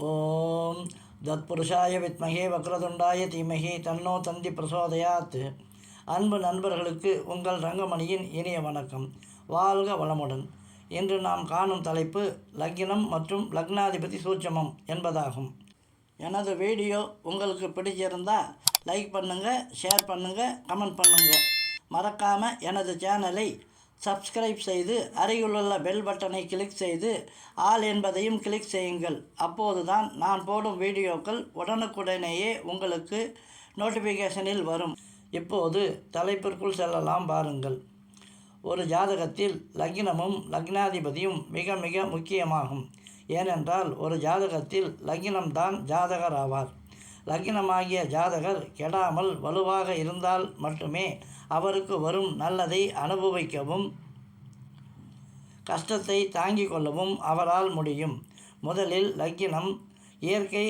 ஓம் தத்புருஷாய வித்மகே வக்ரதுண்டாய தீமகி தன்னோ தந்தி பிரசோதயாத். அன்பு நண்பர்களுக்கு உங்கள் ரங்கமணியின் இனிய வணக்கம். வாழ்க வளமுடன். இன்று நாம் காணும் தலைப்பு லக்னம் மற்றும் லக்னாதிபதி சூட்சமம் என்பதாகும். எனது வீடியோ உங்களுக்கு பிடிச்சிருந்தால் லைக் பண்ணுங்கள் ஷேர் பண்ணுங்கள் கமெண்ட் பண்ணுங்கள் மறக்காமல் எனது சேனலை சப்ஸ்கிரைப் செய்து அருகிலுள்ள பெல் பட்டனை கிளிக் செய்து ஆல் என்பதையும் கிளிக் செய்யுங்கள். அப்போதுதான் நான் போடும் வீடியோக்கள் உடனுக்குடனேயே உங்களுக்கு நோட்டிஃபிகேஷனில் வரும். இப்போது தலைப்பிற்குள் செல்லலாம் பாருங்கள். ஒரு ஜாதகத்தில் லக்னமும் லக்னாதிபதியும் மிக மிக முக்கியமாகும். ஏனென்றால் ஒரு ஜாதகத்தில் லக்னம்தான் ஜாதகர் ஆவார். லக்னமாகிய ஜாதகர் கெடாமல் வலுவாக இருந்தால் மட்டுமே அவருக்கு வரும் நல்லதை அனுபவிக்கவும் கஷ்டத்தை தாங்கிக் கொள்ளவும் அவரால் முடியும். முதலில் லக்கினம் இயற்கை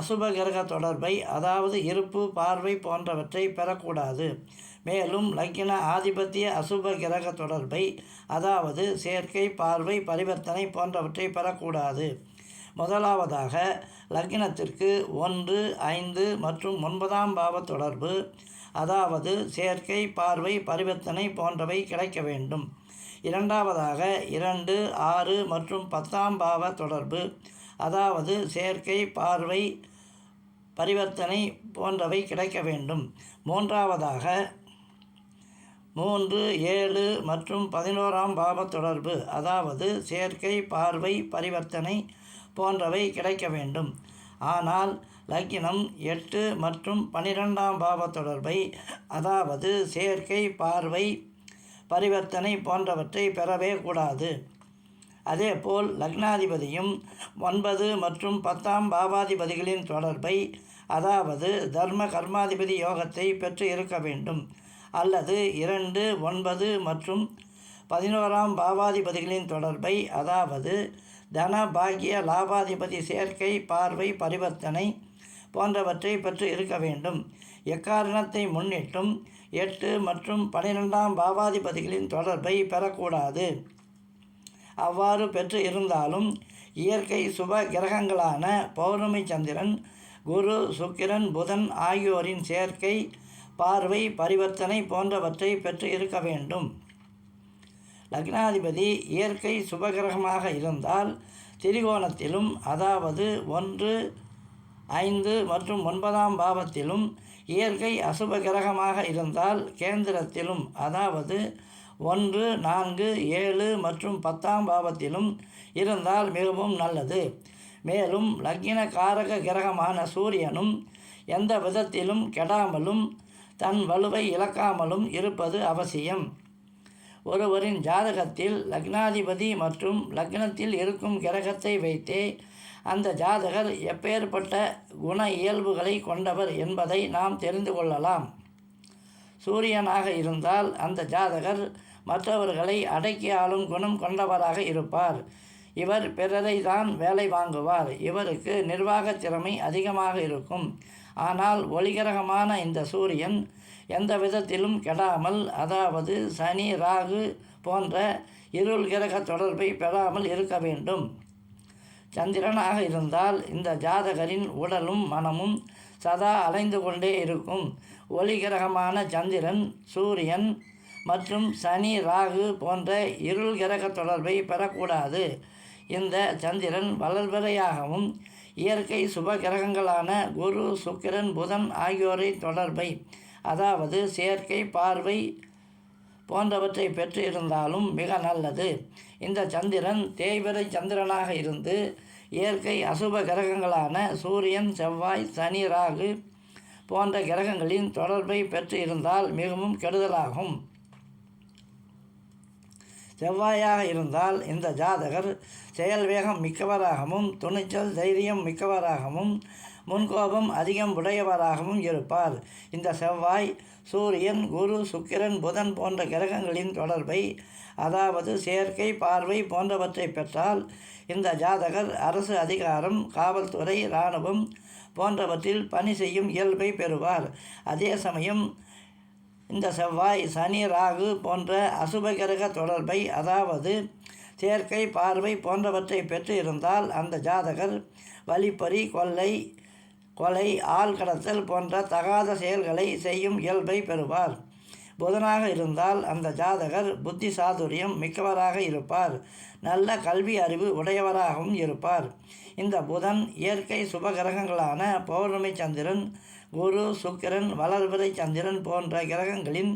அசுப கிரக தொடர்பை அதாவது இருப்பு பார்வை போன்றவற்றை பெறக்கூடாது. மேலும் லக்கின ஆதிபத்திய அசுப கிரக தொடர்பை அதாவது சேர்க்கை பார்வை பரிவர்த்தனை போன்றவற்றை பெறக்கூடாது. முதலாவதாக லக்னத்திற்கு ஒன்று ஐந்து மற்றும் ஒன்பதாம் பாவ தொடர்பு அதாவது சேர்க்கை பார்வை பரிவர்த்தனை போன்றவை கிடைக்க வேண்டும். இரண்டாவதாக இரண்டு ஆறு மற்றும் பத்தாம் பாவ தொடர்பு அதாவது சேர்க்கை பார்வை பரிவர்த்தனை போன்றவை கிடைக்க வேண்டும். மூன்றாவதாக மூன்று ஏழு மற்றும் பதினோராம் பாவ தொடர்பு அதாவது சேர்க்கை பார்வை பரிவர்த்தனை போன்றவை கிடைக்க வேண்டும். ஆனால் லக்கினம் எட்டு மற்றும் பனிரெண்டாம் பாவ தொடர்பை அதாவது சேர்க்கை பார்வை பரிவர்த்தனை போன்றவற்றை பெறவே கூடாது. அதேபோல் லக்னாதிபதியும் ஒன்பது மற்றும் பத்தாம் பாவாதிபதிகளின் தொடர்பை அதாவது தர்ம கர்மாதிபதி யோகத்தை பெற்று இருக்க வேண்டும். அல்லது இரண்டு ஒன்பது மற்றும் பதினோராம் பாவாதிபதிகளின் தொடர்பை அதாவது தன பாக்கிய லாபாதிபதி சேர்க்கை பார்வை பரிவர்த்தனை போன்றவற்றை பெற்று இருக்க வேண்டும். எக்காரணத்தை முன்னிட்டும் எட்டு மற்றும் பனிரெண்டாம் பாவாதிபதிகளின் தொடர்பை பெறக்கூடாது. அவ்வாறு பெற்று இருந்தாலும் இயற்கை சுப கிரகங்களான பௌர்ணமி சந்திரன் குரு சுக்கிரன் புதன் ஆகியோரின் சேர்க்கை பார்வை பரிவர்த்தனை போன்றவற்றை பெற்று இருக்க வேண்டும். லக்னாதிபதி இயற்கை சுபகிரகமாக இருந்தால் திரிகோணத்திலும் அதாவது ஒன்று ஐந்து மற்றும் ஒன்பதாம் பாவத்திலும் இயற்கை அசுப கிரகமாக இருந்தால் கேந்திரத்திலும் அதாவது ஒன்று நான்கு ஏழு மற்றும் பத்தாம் பாவத்திலும் இருந்தால் மிகவும் நல்லது. மேலும் லக்கின காரக கிரகமான சூரியனும் எந்த விதத்திலும் கெடாமலும் தன் வலுவை இழக்காமலும் இருப்பது அவசியம். ஒருவரின் ஜாதகத்தில் லக்னாதிபதி மற்றும் லக்னத்தில் இருக்கும் கிரகத்தை வைத்தே அந்த ஜாதகர் எப்பேற்பட்ட குண இயல்புகளை கொண்டவர் என்பதை நாம் தெரிந்து கொள்ளலாம். சூரியனாக இருந்தால் அந்த ஜாதகர் மற்றவர்களை அடக்கி ஆளும் குணம் கொண்டவராக இருப்பார். இவர் பிறரை தான் வேலை வாங்குவார். இவருக்கு நிர்வாக திறமை அதிகமாக இருக்கும். ஆனால் ஒளிகிரகமான இந்த சூரியன் எந்த விதத்திலும் கெடாமல் அதாவது சனி ராகு போன்ற இருள் கிரக தொடர்பை பெறாமல் இருக்க வேண்டும். சந்திரனாக இருந்தால் இந்த ஜாதகரின் உடலும் மனமும் சதா அலைந்து கொண்டே இருக்கும். ஒளிகிரகமான சந்திரன் சூரியன் மற்றும் சனி ராகு போன்ற இருள் கிரக தொடர்பை பெறக்கூடாது. இந்த சந்திரன் வளர்வரையாகவும் இயற்கை சுப கிரகங்களான குரு சுக்கிரன் புதன் ஆகியோரை தொடர்பை அதாவது செயற்கை பார்வை போன்றவற்றை பெற்று இருந்தாலும் மிக நல்லது. இந்த சந்திரன் தேய்பிறை சந்திரனாக இருந்து இயற்கை அசுப கிரகங்களான சூரியன் செவ்வாய் சனி ராகு போன்ற கிரகங்களின் தொடர்பை பெற்று இருந்தால் மிகவும் கெடுதலாகும். செவ்வாயாக இருந்தால் இந்த ஜாதகர் செயல் வேகம் மிக்கவராகவும் துணிச்சல் தைரியம் மிக்கவராகவும் முன்கோபம் அதிகம் உடையவராகவும் இருப்பார். இந்த செவ்வாய் சூரியன் குரு சுக்கிரன் புதன் போன்ற கிரகங்களின் தொடர்பை அதாவது செயற்கை பார்வை போன்றவற்றை பெற்றால் இந்த ஜாதகர் அரசு அதிகாரம் காவல்துறை இராணுவம் போன்றவற்றில் பணி செய்யும் இயல்பை பெறுவார். அதே சமயம் இந்த செவ்வாய் சனி ராகு போன்ற அசுபகிரக தொடர்பை அதாவது சேர்க்கை பார்வை போன்றவற்றை பெற்று இருந்தால் அந்த ஜாதகர் வழிப்பறி கொள்ளை கொலை ஆள் கடத்தல் போன்ற தகாத செயல்களை செய்யும் இயல்பை பெறுவார். புதனாக இருந்தால் அந்த ஜாதகர் புத்தி சாதுரியம் மிக்கவராக இருப்பார். நல்ல கல்வி அறிவு உடையவராகவும் இருப்பார். இந்த புதன் இயற்கை சுபகிரகங்களான பௌர்ணமி சந்திரன் குரு சுக்கிரன் வளர்பிறை சந்திரன் போன்ற கிரகங்களின்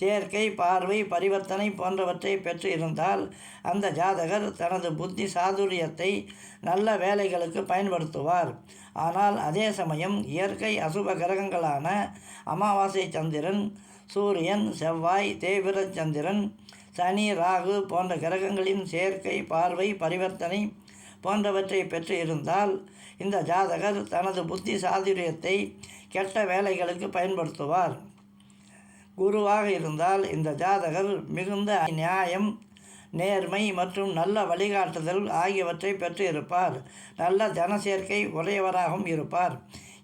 சேர்க்கை பார்வை பரிவர்த்தனை போன்றவற்றை பெற்று இருந்தால் அந்த ஜாதகர் தனது புத்தி சாதுரியத்தை நல்ல வேலைகளுக்கு பயன்படுத்துவார். ஆனால் அதே சமயம் இயற்கை அசுப கிரகங்களான அமாவாசை சந்திரன் சூரியன் செவ்வாய் தேவிர சந்திரன் சனி ராகு போன்ற கிரகங்களின் சேர்க்கை பார்வை பரிவர்த்தனை போன்றவற்றை பெற்று இருந்தால் இந்த ஜாதகர் தனது புத்தி சாதுரியத்தை கெட்ட வேலைகளுக்கு பயன்படுத்துவார். குருவாக இருந்தால் இந்த ஜாதகர் மிகுந்த நியாயம் நேர்மை மற்றும் நல்ல வழிகாட்டுதல் ஆகியவற்றை பெற்று இருப்பார் நல்ல ஜனசேர்க்கை உடையவராகவும் இருப்பார்.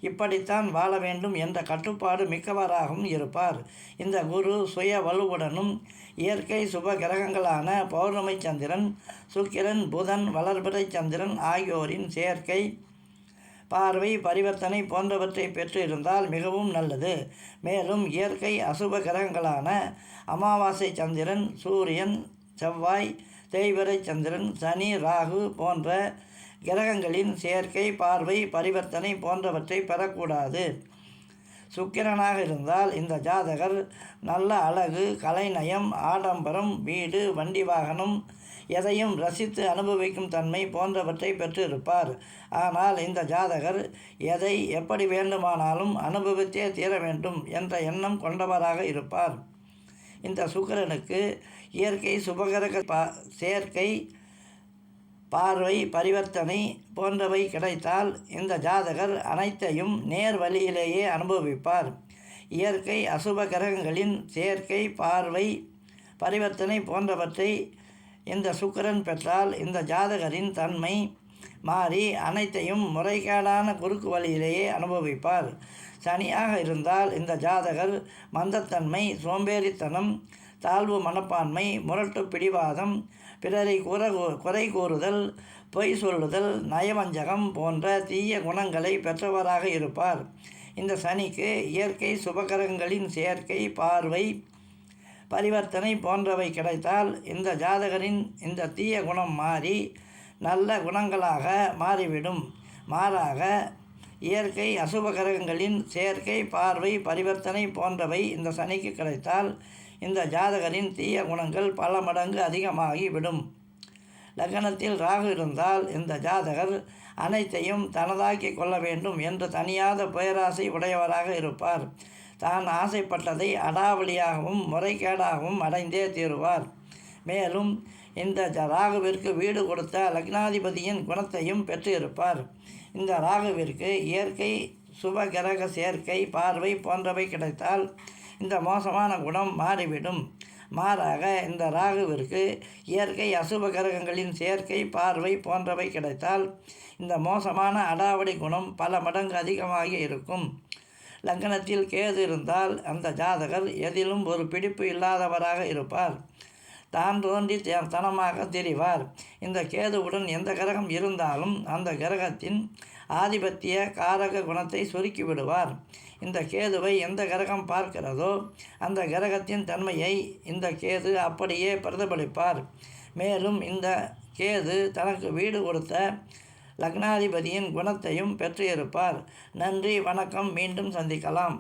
இப்படித்தான் வாழ வேண்டும் என்ற கட்டுப்பாடு மிக்கவராகவும் இருப்பார். இந்த குரு சுய வலுவுடனும் இயற்கை சுப கிரகங்களான பௌர்ணமி சந்திரன் சுக்கிரன் புதன் வளர்பிறை சந்திரன் ஆகியோரின் சேர்க்கை பார்வை பரிவர்த்தனை போன்றவற்றை பெற்று இருந்தால் மிகவும் நல்லது. மேலும் இயற்கை அசுப கிரகங்களான அமாவாசை சந்திரன் சூரியன் செவ்வாய் தேய்வரை சந்திரன் சனி ராகு போன்ற கிரகங்களின் சேர்க்கை பார்வை பரிவர்த்தனை போன்றவற்றை பெறக்கூடாது. சுக்கிரனாக இருந்தால் இந்த ஜாதகர் நல்ல அழகு கலைநயம் ஆடம்பரம் வீடு வண்டி வாகனம் எதையும் ரசித்து அனுபவிக்கும் தன்மை போன்றவற்றை பெற்றிருப்பார். ஆனால் இந்த ஜாதகர் எதை எப்படி வேண்டுமானாலும் அனுபவித்தே தீர வேண்டும் என்ற எண்ணம் கொண்டவராக இருப்பார். இந்த சுக்கரனுக்கு இயற்கை சுபகரக பா சேர்க்கை பார்வை பரிவர்த்தனை போன்றவை கிடைத்தால் இந்த ஜாதகர் அனைத்தையும் நேர் வழியிலேயே அனுபவிப்பார். இயற்கை அசுப கிரகங்களின் சேர்க்கை பார்வை பரிவர்த்தனை போன்றவற்றை இந்த சுக்கரன் பெற்றால் இந்த ஜாதகரின் தன்மை மாறி அனைத்தையும் முறைகேடான குறுக்கு வழியிலேயே அனுபவிப்பார். சனியாக இருந்தால் இந்த ஜாதகர் மந்தத்தன்மை சோம்பேறித்தனம் தாழ்வு மனப்பான்மை முரட்டு பிடிவாதம் பிறரை குற குறை கூறுதல் பொய் சொல்லுதல் நயவஞ்சகம் போன்ற தீய குணங்களை பெற்றவராக இருப்பார். இந்த சனிக்கு இயற்கை சுபகரங்களின் சேர்க்கை பார்வை பரிவர்த்தனை போன்றவை கிடைத்தால் இந்த ஜாதகரின் இந்த தீய குணம் மாறி நல்ல குணங்களாக மாறிவிடும். மாறாக இயற்கை அசுபகரகங்களின் சேர்க்கை பார்வை பரிவர்த்தனை போன்றவை இந்த சனிக்கு கிடைத்தால் இந்த ஜாதகரின் தீய குணங்கள் பல மடங்கு அதிகமாகிவிடும். லக்னத்தில் ராகு இருந்தால் இந்த ஜாதகர் அனைத்தையும் தனதாக்கி கொள்ள வேண்டும் என்று தனியாத பேராசை உடையவராக இருப்பார். தான் ஆசைப்பட்டதை அடாவளியாகவும் முறைகேடாகவும் அடைந்தே தீருவார். மேலும் இந்த ராகுவிற்கு வீடு கொடுத்த லக்னாதிபதியின் குணத்தையும் பெற்று இருப்பார் இந்த ராகுவிற்கு இயற்கை சுப கிரக சேர்க்கை பார்வை போன்றவை கிடைத்தால் இந்த மோசமான குணம் மாறிவிடும். மாறாக இந்த ராகுவிற்கு இயற்கை அசுப கிரகங்களின் சேர்க்கை பார்வை போன்றவை கிடைத்தால் இந்த மோசமான அடாவடி குணம் பல மடங்கு அதிகமாக இருக்கும். லக்னத்தில் கேது இருந்தால் அந்த ஜாதகர் எதிலும் ஒரு பிடிப்பு இல்லாதவராக இருப்பார். தான் தோன்றி தனமாக தெரிவார். இந்த கேதுவுடன் எந்த கிரகம் இருந்தாலும் அந்த கிரகத்தின் ஆதிபத்திய காரக குணத்தை சுருக்கி விடுவார். இந்த கேதுவை எந்த கிரகம் பார்க்கிறதோ அந்த கிரகத்தின் தன்மையை இந்த கேது அப்படியே பிரதிபலிப்பார். மேலும் இந்த கேது தனக்கு வீடு கொடுத்த லக்னாதிபதியின் குணத்தையும் பெற்றிருப்பார். நன்றி வணக்கம் மீண்டும் சந்திக்கலாம்.